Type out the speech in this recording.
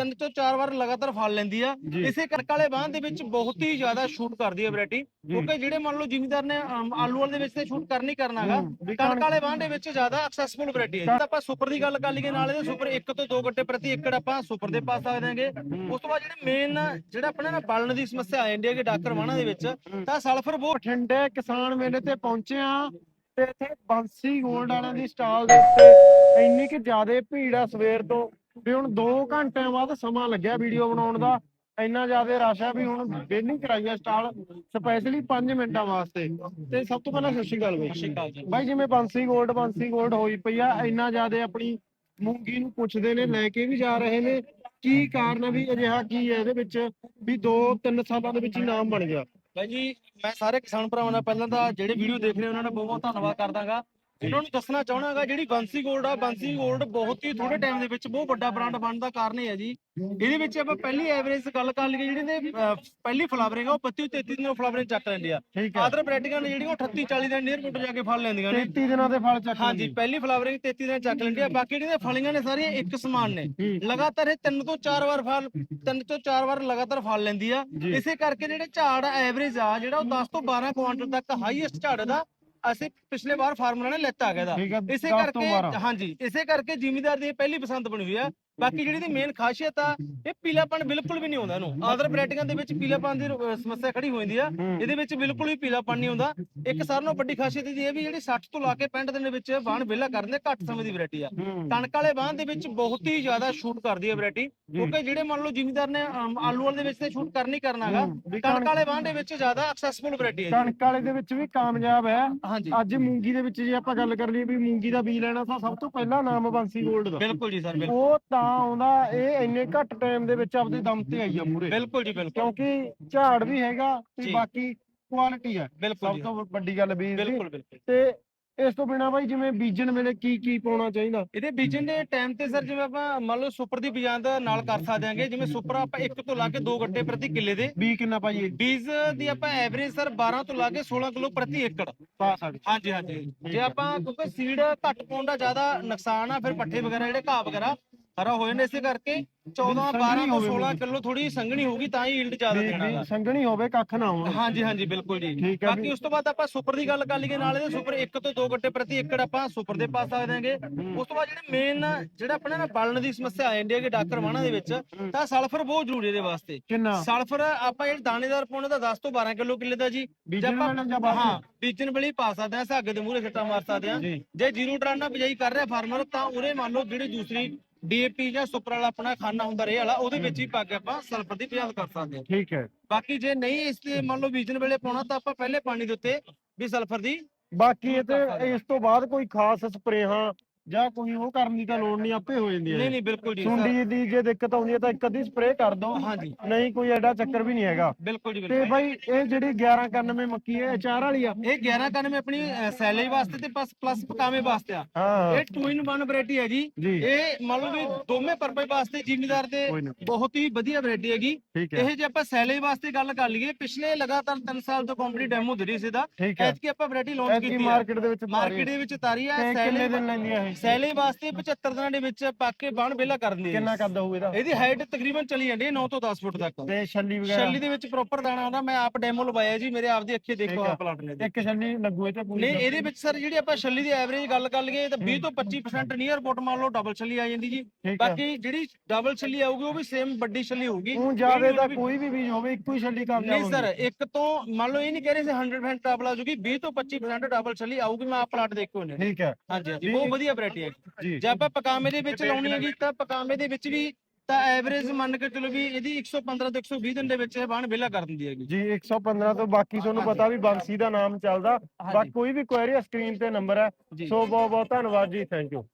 ਤਿੰਨ ਤੋਂ ਚਾਰ ਵਾਰ ਲਗਾਤਾਰ ਫਲ ਲੈਂਦੀ ਆ। ਇਸੇ ਕਣਕ ਵਾਲੇ ਬਾਂਹ ਦੇ ਵਿੱਚ ਬਹੁਤ ਹੀ ਜ਼ਿਆਦਾ ਸ਼ੂਟ ਕਰਦੀ ਹੈ ਵੈਰਾਈਟੀ ਕਿਉਂਕਿ ਜਿਹੜੇ ਮੰਨ ਲਓ ਜ਼ਿਮੀਦਾਰ ਨੇ ਅਮ, ਆਲੂ ਵਾਲੇ ਦੇ ਵਿੱਚ ਤੇ ਸ਼ੂਟ ਕਰਨੀ ਕਰਨਾਗਾ ਕਣਕ ਵਾਲੇ ਬਾਂਹ ਦੇ ਵਿੱਚ ਜ਼ਿਆਦਾ ਐਕਸੈਸਫੁਲ ਵੈਰਾਈਟੀ ਹੈ ਜੇ। ਆਪਾਂ ਸੁਪਰ ਦੀ ਗੱਲ ਕਰ ਲਈਏ ਨਾਲ ਇਹਦੇ ਸੁਪਰ 1 ਤੋਂ 2 ਗੱਟੇ ਪ੍ਰਤੀ ਏਕੜ ਆਪਾਂ ਸੁਪਰ ਦੇ ਪਾ ਸਕਦੇ ਹਾਂਗੇ। ਉਸ ਤੋਂ ਬਾਅਦ ਜਿਹੜੇ ਮੇਨ ਜਿਹੜਾ ਆਪਣਾ ਨਾ ਬਲਣ ਦੀ ਸਮੱਸਿਆ ਆ ਜਾਂਦੀ ਹੈ ਕਿ ਡਾਕਰ ਦੇ ਵਿੱਚ ਤਾਂ ਸਲਫਰ ਬਹੁਤ ਬਠਿੰਡੇ ਕਿਸਾਨ ਮੇਲੇ ਤੇ ਪਹੁੰਚੇ ਆ ਤੇ ਇੱਥੇ ਬੰਸੀ 골ਡ ਵਾਲਿਆਂ ਦੀ ਸਟਾਲ ਦੇ ਉੱਤੇ ਇੰਨੀ ਕਿ ਜ਼ਿਆਦਾ ਭੀੜ ਆ ਸਵੇਰ ਤੋਂ। ਵੀ ਹੁਣ 2 ਘੰਟਿਆਂ ਬਾਅਦ ਸਮਾਂ ਲੱਗਿਆ ਵੀਡੀਓ ਬਣਾਉਣ ਦਾ ਇੰਨਾ ਜ਼ਿਆਦਾ ਰਸ਼ ਆ ਵੀ ਹੁਣ ਵੇਲਿੰਗ ਕਰਾਈ ਆ ਸਟਾਲ ਸਪੈਸ਼ਲੀ 5 ਮਿੰਟਾਂ ਵਾਸਤੇ। ਤੇ ਸਭ ਤੋਂ ਪਹਿਲਾਂ ਸਤਿ ਸ਼੍ਰੀ ਅਕਾਲ ਬਾਈ। ਬਾਈ ਜਿਵੇਂ ਬੰਸੀ 골ਡ ਬੰਸੀ 골ਡ ਹੋਈ ਪਈ ਆ ਇੰਨਾ ਜ਼ਿਆਦਾ ਆਪਣੀ ਮੂੰਗੀ ਨੂੰ ਪੁੱਛਦੇ ਨੇ ਲੈ ਕੇ ਵੀ ਜਾ ਰਹੇ ਨੇ। ਕੀ ਕਾਰਨ ਆ ਵੀ ਅਜਿਹਾ ਕੀ ਹੈ ਇਹਦੇ ਵਿੱਚ ਵੀ 2-3 ਸਾਲਾਂ ਦੇ ਵਿੱਚ ਹੀ ਨਾਮ ਬਣ ਗਿਆ? ਭਾਈ ਜੀ ਮੈਂ ਸਾਰੇ ਕਿਸਾਨ ਭਰਾਵਾਂ ਨਾਲ ਪਹਿਲਾਂ ਤਾਂ ਜਿਹੜੇ ਵੀਡੀਓ ਦੇਖ ਰਹੇ ਉਹਨਾਂ ਦਾ ਬਹੁਤ ਬਹੁਤ ਧੰਨਵਾਦ ਕਰਦਾਗਾ। ਉਹਨਾਂ ਨੂੰ ਦੱਸਣਾ ਚਾਹਣਾਗਾ ਜਿਹੜੀ ਬੰਸੀ 골ਡ ਆ ਬੰਸੀ 골ਡ ਬਹੁਤ ਹੀ ਥੋੜੇ ਟਾਈਮ ਦੇ ਵਿੱਚ ਬਹੁਤ ਵੱਡਾ ਬ੍ਰਾਂਡ ਬਣਨ ਦਾ ਕਾਰਨ ਇਹ ਹੈ ਜੀ। ਇਹਦੇ ਵਿੱਚ ਆਪਾਂ ਪਹਿਲੀ ਐਵਰੇਜ ਗੱਲ ਕਰ ਲਈਏ ਜਿਹੜੀ ਨੇ ਪਹਿਲੀ ਫਲਾਵਰਿੰਗ ਆ ਉਹ 32 33 ਦਿਨਾਂ ਫਲਾਵਰਿੰਗ ਚੱਕ ਲੈਂਦੀ ਆ। ਆਦਰ ਵੈਰਾਈਟੀਆਂ ਨੇ ਜਿਹੜੀਆਂ ਉਹ 38 40 ਦਿਨ ਨੀਅਰ ਪੁੱਟ ਜਾ ਕੇ ਫਲ ਲੈਂਦੀਆਂ ਨੇ। 33 ਦਿਨਾਂ ਦੇ ਫਲ ਚੱਕ ਹਾਂਜੀ ਪਹਿਲੀ ਫਲਾਵਰਿੰਗ 33 ਦਿਨ ਚੱਕ ਲੈਂਦੀ ਆ। ਬਾਕੀ ਜਿਹੜੀਆਂ ਫਲੀਆਂ ਨੇ ਸਾਰੀਆਂ ਇੱਕ ਸਮਾਨ ਨੇ। ਲਗਾਤਾਰ ਇਹ ਤਿੰਨ ਤੋਂ ਚਾਰ ਵਾਰ ਫਲ ਤਿੰਨ ਤੋਂ ਚਾਰ ਵਾਰ ਲਗਾਤਾਰ ਫਲ ਲੈਂਦੀ ਆ। ਇਸੇ ਕਰਕੇ ਜਿਹੜੇ ਝਾੜ ਐਵਰੇਜ ਆ ਜਿਹੜਾ ਉਹ 10 ਤੋਂ 12 ਕੁਆਂਟਲ ਤੱਕ ਹਾਈਐਸਟ ਝਾੜ ਦਾ ਅਸੀਂ ਪਿਛਲੇ ਵਾਰ ਫਾਰਮਰਾਂ ਨੇ ਲੈਤਾ ਹੈਗਾ ਦਾ ਠੀਕ ਹੈ ਇਸੇ 10 ਤੋਂ ਕਰਕੇ 12 ਹਾਂਜੀ ਇਸੇ ਕਰਕੇ ਜ਼ਿਮੀਦਾਰ ਦੀ ਇਹ ਪਹਿਲੀ ਪਸੰਦ ਬਣੀ ਹੋਈ ਆ। ਬਾਕੀ ਜਿਹੜੀ ਦੀ ਮੇਨ ਖਾਸੀਅਤ ਆ ਇਹ ਪੀਲਾਪਣ ਬਿਲਕੁਲ ਵੀ ਨਹੀਂ ਆਉਂਦਾ ਇਹਨੂੰ। ਆਦਰ ਵੈਰਾਈਟੀਆਂ ਦੇ ਵਿੱਚ ਪੀਲਾਪਣ ਦੀ ਅਹ, ਸਮੱਸਿਆ ਖੜੀ ਹੋ ਜਾਂਦੀ ਆ। ਇਹਦੇ ਵਿੱਚ ਬਿਲਕੁਲ ਵੀ ਪੀਲਾਪਣ ਨਹੀਂ ਆਉਂਦਾ। ਇੱਕ ਸਾਰਿਆਂ ਨਾਲੋਂ ਵੱਡੀ ਖਾਸੀਅਤ ਇਹਦੀ ਇਹ ਵੀ ਜਿਹੜੀ 60 ਤੋਂ ਲਾ ਕੇ 65 ਦਿਨ ਦੇ ਵਿੱਚ ਬਾਣ ਵਿਹਲਾ ਕਰਨ ਦੇ ਘੱਟ ਸਮੇਂ ਦੀ ਵੈਰਾਈਟੀ ਆ। ਕਣਕ ਵਾਲੇ ਬਾਂਹ ਦੇ ਵਿੱਚ ਬਹੁਤ ਹੀ ਜ਼ਿਆਦਾ ਸ਼ੂਟ ਕਰਦੀ ਹੈ ਵੈਰਾਈਟੀ ਕਿਉਂਕਿ ਜਿਹੜੇ ਮੰਨ ਲਓ ਜ਼ਿਮੀਦਾਰ ਨੇ ਅਮ, ਆਲੂ ਵਾਲੇ ਦੇ ਵਿੱਚ ਤੇ ਸ਼ੂਟ ਕਰਨੀ ਕਰਨਾਗਾ ਵੀ ਕਣਕ ਵਾਲੇ ਬਾਂਹ ਦੇ ਵਿੱਚ ਜ਼ਿਆਦਾ ਐਕਸੈਸਫੁਲ ਵੈਰਾਈਟੀ ਹੈ ਕਣਕ ਵਾਲੇ ਦੇ ਵਿੱਚ ਵੀ ਕਾਮਯਾਬ ਹੈ। ਹਾਂਜੀ। ਅੱਜ ਮੂੰਗੀ ਦੇ ਵਿੱਚ ਜੇ ਆਪਾਂ ਗੱਲ ਕਰ ਲਈਏ ਵੀ ਮੂੰਗੀ ਦਾ ਬੀਜ ਲੈਣਾ ਤਾਂ ਸਭ ਤੋਂ ਪਹਿਲਾਂ ਨਾਮ ਬੰਸੀ 골ਡ ਦਾ। ਬਿਲਕੁਲ ਜੀ ਸਰ ਬਿਲਕੁਲ। ਉਹ ਤਾਂ ਆਉਂਦਾ ਇਹ ਇੰਨੇ ਘੱਟ ਟਾਈਮ ਦੇ ਵਿੱਚ ਆਪਦੇ ਦਮ ਤੇ ਆਈ ਆ ਪੂਰੇ ਬਿਲਕੁਲ ਜੀ ਬਿਲਕੁਲ। ਕਿਉਂਕਿ ਝਾੜ ਵੀ ਹੈਗਾ ਤੇ ਜੀ। ਬਾਕੀ ਕੁਆਲਿਟੀ ਹੈ ਬਿਲਕੁਲ ਸਭ ਜੀ। ਤੋਂ ਵੱਡੀ ਗੱਲ ਬੀਜ ਦੀ। ਬਿਲਕੁਲ ਬਿਲਕੁਲ। ਤੇ ਇਸ ਤੋਂ ਬਿਨਾ ਬਾਈ ਜਿਵੇਂ ਬੀਜਣ ਵੇਲੇ ਕੀ ਕੀ ਪਾਉਣਾ ਚਾਹੀਦਾ? ਇਹਦੇ ਬੀਜਣ ਦੇ ਟਾਈਮ ਤੇ ਸਰ ਜਿਵੇਂ ਆਪਾਂ ਮੰਨ ਲਓ ਸੁਪਰ ਦੀ ਬਿਜਾਂਦ ਨਾਲ ਕਰ ਸਕਦੇ ਹਾਂਗੇ ਜਿਵੇਂ ਸੁਪਰ ਆਪਾਂ 1 ਤੋਂ ਲਾ ਕੇ 2 ਗੱਟੇ ਪ੍ਰਤੀ ਕਿੱਲੇ ਦੇ। ਬੀ ਕਿੰਨਾ ਪਾਈਏ? ਬੀਜ ਦੀ ਆਪਾਂ ਐਵਰੇਜ ਸਰ 12 ਤੋਂ ਲਾ ਕੇ 16 ਕਿਲੋ ਪ੍ਰਤੀ ਏਕੜ। ਪਾ ਸਕਦੇ ਹਾਂਜੀ ਹਾਂਜੀ। ਜੇ ਆਪਾਂ ਕਿਉਂਕਿ ਸੀਡ ਘੱਟ ਪਾਉਣ ਦਾ ਜ਼ਿਆਦਾ ਨੁਕਸਾਨ ਆ ਫਿਰ ਪੱਠੇ ਵਗੈਰਾ ਜਿਹੜੇ ਘਾਹ ਵਗੈਰਾ ਹਰਾ ਹੋ ਜਾਂਦੇ ਇਸੇ ਕਰਕੇ 14 12 ਸੰਘਣੀ ਤੋਂ ਹੋਵੇ 16 ਮੂੰਗੀ। ਕਿਲੋ ਥੋੜੀ ਸੰਘਣੀ ਹੋਊਗੀ ਤਾਂ ਹੀ ਯੀਲਡ ਜ਼ਿਆਦਾ ਦੇਣਾ ਵੀ। ਸੰਘਣੀ ਹੋਵੇ ਕੱਖ ਨਾ ਹੋਵੇ। ਹਾਂਜੀ ਹਾਂਜੀ ਬਿਲਕੁਲ ਜੀ। ਠੀਕ ਹੈ ਬਾਕੀ ਵੀ- ਉਸ ਤੋਂ ਬਾਅਦ ਆਪਾਂ ਸੁਪਰ ਦੀ ਗੱਲ ਕਰ ਲਈਏ ਨਾਲ ਇਹਦੇ ਸੁਪਰ 1 ਤੋਂ 2 ਗੱਟੇ ਪ੍ਰਤੀ ਏਕੜ ਆਪਾਂ ਸੁਪਰ ਦੇ ਪਾ ਸਕਦੇ ਹਾਂਗੇ। ਉਸ ਤੋਂ ਬਾਅਦ ਜਿਹੜੇ ਮੇਨ ਜਿਹੜਾ ਆਪਣਾ ਨਾ ਬਲਣ ਦੀ ਸਮੱਸਿਆ ਆ ਜਾਂਦੀ ਹੈ ਕਿ ਡਾਕਰ ਵਾਹਣਾ ਦੇ ਵਿੱਚ ਤਾਂ ਸਲਫਰ ਬਹੁਤ ਜ਼ਰੂਰੀ ਇਹਦੇ ਵਾਸਤੇ। ਕਿੰਨਾ? ਸਲਫਰ ਆਪਾਂ ਜਿਹੜੇ ਦਾਣੇਦਾਰ ਪਾਉਣੇ ਦਾ 10 ਤੋਂ 12 ਕਿਲੋ ਕਿੱਲੇ ਦਾ ਜੀ। ਜੇ ਬੀਜਣ ਆਪਾਂ- ਵੇਲੇ ਜਾਂ ਬਾਅਦ ਹਾਂ ਬੀਜਣ ਵੇਲੇ ਹੀ ਪਾ ਸਕਦੇ ਆ ਸਾਗੇ ਦੇ ਮੂਹਰੇ ਛੱਟਾ ਮਾਰ ਸਕਦੇ ਆ ਜੀ। ਜੇ ਜ਼ੀਰੋ ਟਰਨ ਨਾਲ ਬਿਜਾਈ ਕਰ ਰਿਹਾ ਫਾਰਮਰ ਤਾਂ ਉਰੇ ਮੰਨ ਲਓ ਜਿਹੜੀ ਦੂਸਰੀ ਡੀਏਪੀ ਜਾਂ ਸੁਪਰ ਵਾਲਾ ਆਪਣਾ ਖਾਨਾ ਹੁੰਦਾ ਰੇ ਵਾਲਾ ਉਹਦੇ ਵਿੱਚ ਹੀ ਪਾ ਕੇ ਆਪਾਂ ਸਲਫਰ ਦੀ ਬਿਜਾਈ ਕਰ ਸਕਦੇ ਆ ਠੀਕ ਹੈ। ਬਾਕੀ ਜੇ ਨਹੀਂ ਇਸ ਤੇ ਮੰਨ ਲਓ ਬੀਜਣ ਵੇਲੇ ਪਾਉਣਾ ਤਾਂ ਆਪਾਂ ਪਹਿਲੇ ਪਾਣੀ ਦੇ ਉੱਤੇ ਵੀ ਸਲਫਰ ਦੀ ਬਾਕੀ ਇਹ ਤੇ ਇਸ ਤੋਂ ਬਾਅਦ ਕੋਈ ਖਾਸ ਸਪਰੇਹਾਂ ਜਾਂ ਕੋਈ ਉਹ ਕਰਨ ਦੀ ਤਾਂ ਲੋੜ ਨਹੀਂ ਆਪੇ ਹੋ ਜਾਂਦੀ ਹੈ। ਨਹੀਂ ਨਹੀਂ ਬਿਲਕੁਲ ਜੀ ਸੁੰਡੀ ਦੀ ਜੇ ਦਿੱਕਤ ਆਉਂਦੀ ਹੈ ਤਾਂ ਇੱਕ ਅੱਧੀ ਸਪਰੇਅ ਕਰ ਦੋ ਹਾਂਜੀ। ਨਹੀਂ ਕੋਈ ਐਡਾ ਚੱਕਰ ਵੀ ਨਹੀਂ ਹੈਗਾ। ਬਿਲਕੁਲ ਜੀ ਤੇ ਬਾਈ ਇਹ ਜਿਹੜੀ 1191 ਮੱਕੀ ਹੈ ਅਚਾਰ ਵਾਲੀ ਆ? ਇਹ 1191 ਆਪਣੀ ਸੈਲੇਜ ਵਾਸਤੇ ਤੇ ਪਲੱਸ ਪਲੱਸ ਪਕਾਵੇਂ ਵਾਸਤੇ ਆ। ਹਾਂ। ਇਹ 2 ਇਨ 1 ਵੈਰਾਈਟੀ ਹੈ ਜੀ। ਇਹ ਮੰਨ ਲਓ ਵੀ ਦੋਵੇਂ ਪਰਪਸ ਵਾਸਤੇ ਜ਼ਿਮੀਦਾਰ ਦੇ ਬਹੁਤ ਹੀ ਵਧੀਆ ਵੈਰਾਈਟੀ ਹੈਗੀ। ਹੈ। ਇਹ ਜੇ ਆਪਾਂ ਸੈਲੇਜ ਵਾਸਤੇ ਗੱਲ ਕਰ ਲਈਏ ਪਿਛਲੇ ਲਗਾਤਾਰ 3 ਸਾਲ ਤੋਂ ਕੰਪਨੀ ਡੈਮੋ ਦੇ ਰਹੀ ਸੀ ਦਾ ਹੈ। ਐਤਕੀ ਆਪਾਂ ਵੈਰਾਈਟੀ ਲਾਂਚ ਕੀਤੀ ਹੈ। ਮਾਰਕੀਟ ਦੇ ਵਿੱਚ ਮਾਰਕੀਟ ਦੇ ਵਿੱਚ ਤਾਰੀ ਆ ਤੇ ਕਿੰਨੇ ਦਿਨ ਲੈਂਦੀਆਂ ਇਹ? ਸੈਲੇਜ ਵਾਸਤੇ 75 ਦਿਨਾਂ ਦੇ ਵਿੱਚ ਪੱਕ ਕੇ ਬਾਣ ਵੇਲਾ ਕਰ ਦਿੰਦੀ ਕਿੰਨਾ ਕੱਦ ਹੋਊ ਇਹਦਾ? ਇਹਦੀ ਹਾਈਟ ਤਕਰੀਬਨ ਚਲੀ ਜਾਂਦੀ ਹੈ 9 ਤੋਂ 10 ਫੁੱਟ ਤੱਕ। ਤੇ ਛੱਲੀ ਵਗੈਰਾ? ਛੱਲੀ ਦੇ ਵਿੱਚ ਪ੍ਰੋਪਰ ਦਾਣਾ ਆਉਂਦਾ ਮੈਂ ਆਪ ਡੈਮੋ ਲਵਾਇਆ ਜੀ ਮੇਰੇ ਆਪ ਦੀ ਅੱਖੀ ਦੇਖੋ ਆ। ਪਲਾਟ ਨੇ ਇੱਕ ਛੱਲੀ ਲੱਗੂ ਇਹ ਤੇ ਪੂਰੀ ਨਹੀਂ ਇਹਦੇ ਵਿੱਚ ਸਰ ਜਿਹੜੀ ਆਪਾਂ ਛੱਲੀ ਦੀ ਐਵਰੇਜ ਗੱਲ ਕਰ ਲਈਏ ਤਾਂ 20 ਤੋਂ 25% ਨੀਅਰ ਰਿਪੋਰਟ ਮੰਨ ਲਓ ਡਬਲ ਛੱਲੀ ਆ ਜਾਂਦੀ ਜੀ। ਬਾਕੀ ਜਿਹੜੀ ਡਬਲ ਛੱਲੀ ਆਊਗੀ ਉਹ ਵੀ ਸੇਮ ਵੱਡੀ ਛੱਲੀ ਹੋਊਗੀ। ਉਹ ਜ਼ਿਆਦਾ ਤਾਂ ਕੋਈ ਵੀ ਬੀਜ ਹੋਵੇ ਇੱਕੋ ਹੀ ਛੱਲੀ ਕਾਮਯਾਬ ਨਹੀਂ ਸਰ ਇੱਕ ਤੋਂ ਮੰਨ ਲਓ ਇਹ ਨਹੀਂ ਕਹਿ ਰਹੇ ਸੀ 100% ਡਬਲ ਆ ਜੂਗੀ 20 ਤੋਂ 25% ਡਬਲ ਛੱਲੀ ਆਊਗੀ ਮੈਂ ਆਪ ਪਲਾਟ ਦੇਖ ਉਹਨੇ ਠੀਕ ਹੈ। ਹਾਂਜੀ ਹਾਂਜੀ ਬਹੁਤ ਵਧੀਆ ਵੈਰਾਈਟੀ ਹੈ। ਜੀ। ਆਪਾਂ ਪਕਾਮੇ ਦੇ ਵਿੱਚ ਲਾਉਣੀ ਹੈਗੀ ਤਾਂ ਪਕਾਮੇ ਦੇ ਵਿੱਚ ਵੀ ਤਾਂ ਐਵਰੇਜ ਮੰਨ ਕੇ ਚਲੋ ਵੀ ਇਹਦੀ 115 ਤੋਂ 120 ਦਿਨ ਦੇ ਵਿੱਚ ਇਹ ਬਾਣ ਵਿਹਲਾ ਕਰ ਦਿੰਦੀ ਹੈਗੀ। ਜੀ 115 ਤੋਂ ਬਾਕੀ ਤੁਹਾਨੂੰ ਪਤਾ ਵੀ ਬੰਸੀ ਦਾ ਨਾਮ ਚੱਲਦਾ। ਬਾਕੀ ਕੋਈ ਵੀ ਕੁਐਰੀ ਸਕਰੀਨ ਤੇ ਨੰਬਰ ਹੈ। ਸੋ ਬਹੁਤ ਬਹੁਤ ਧੰਨਵਾਦ ਜੀ ਥੈਂਕ ਯੂ